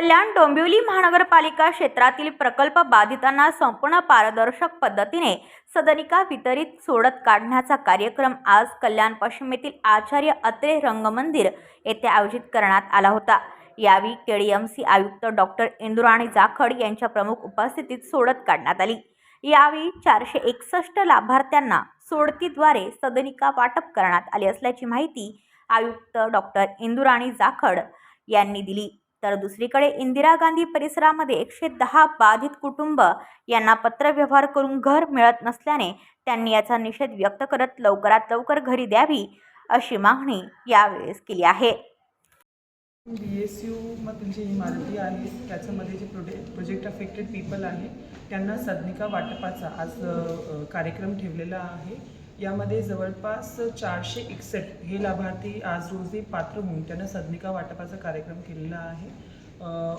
कल्याण डोंबिवली महानगरपालिका क्षेत्रातील प्रकल्प बाधितांना संपूर्ण पारदर्शक पद्धतीने सदनिका वितरित सोडत काढण्याचा कार्यक्रम आज कल्याण पश्चिमेतील आचार्य अत्रे रंगमंदिर येथे आयोजित करण्यात आला होता. यावेळी केडीएमसी आयुक्त डॉक्टर इंदुराणी जाखड यांच्या प्रमुख उपस्थितीत सोडत काढण्यात आली. यावेळी चारशे एकसष्ट लाभार्थ्यांना सोडतीद्वारे सदनिका वाटप करण्यात आली असल्याची माहिती आयुक्त डॉक्टर इंदुराणी जाखड यांनी दिली. तर दुसरीकडे इंदिरा गांधी परिसरामध्ये एकशे दहा बाधित कुटुंब यांना पत्रव्यवहार करून घर मिळत नसल्याने त्यांनी याचा निषेध व्यक्त करत लवकरात लवकर घरी द्यावी अशी मागणी यावेळेस केली आहे. बी एस यूमधील जी इमारती आहे त्याच्यामध्ये जे प्रोडे प्रोजेक्ट अफेक्टेड पीपल आहे त्यांना सदनिका वाटपाचा आज कार्यक्रम ठेवलेला आहे. यामध्ये जवळपास चारशे एकसष्ट हे लाभार्थी आज रोजी पात्र होऊन त्यांना सदनिका वाटपाचा कार्यक्रम केलेला आहे.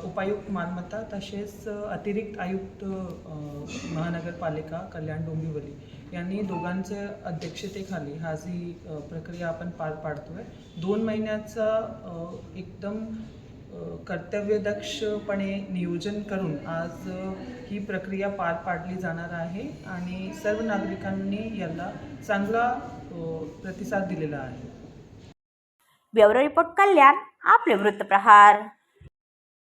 उपायुक्त मालमत्ता तसेच अतिरिक्त आयुक्त महानगरपालिका कल्याण डोंबिवली यांनी दोघांच्या अध्यक्षतेखाली हा जी प्रक्रिया आपण पार पाडतोय. दोन महिन्याचा एकदम कर्तव्यदक्षपणे नियोजन करून आज ही प्रक्रिया पार पाडली जाणार आहे आणि सर्व नागरिकांनी याला चांगला प्रतिसाद दिलेला आहे. ब्युरो रिपोर्ट कल्याण आपले वृत्तप्रहार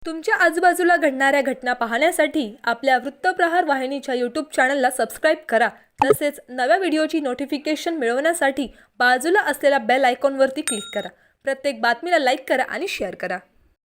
तुमच्या आजूबाजूला घडणाऱ्या घटना पाहण्यासाठी आपल्या वृत्तप्रहार वाहिनीच्या यूट्यूब चॅनलला सबस्क्राईब करा. तसेच नव्या व्हिडिओची नोटिफिकेशन मिळवण्यासाठी बाजूला असलेल्या बेल आयकॉनवरती क्लिक करा. प्रत्येक बातमीला लाईक करा आणि शेअर करा.